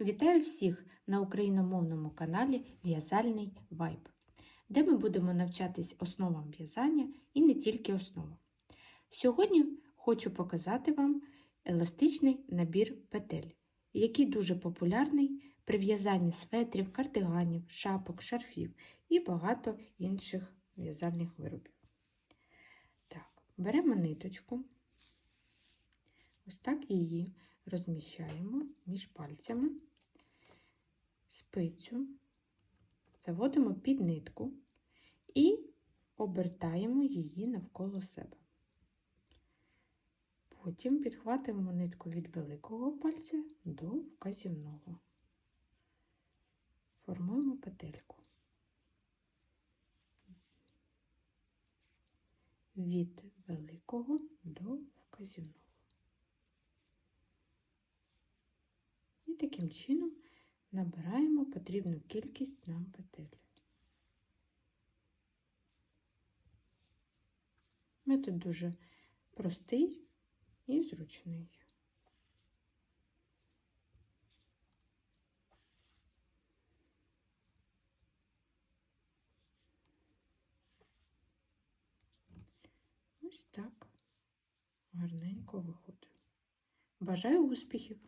Вітаю всіх на україномовному каналі В'язальний Вайб, де ми будемо навчатись основам в'язання і не тільки основам. Сьогодні хочу показати вам еластичний набір петель, який дуже популярний при в'язанні светрів, кардиганів, шапок, шарфів і багато інших в'язальних виробів. Так, беремо ниточку, ось так її розміщаємо між пальцями, спицю, заводимо під нитку і обертаємо її навколо себе. Потім підхватуємо нитку від великого пальця до вказівного. Формуємо петельку. Від великого до вказівного. І таким чином набираємо потрібну кількість нам петель. Метод дуже простий і зручний. Ось так гарненько виходить. Бажаю успіхів!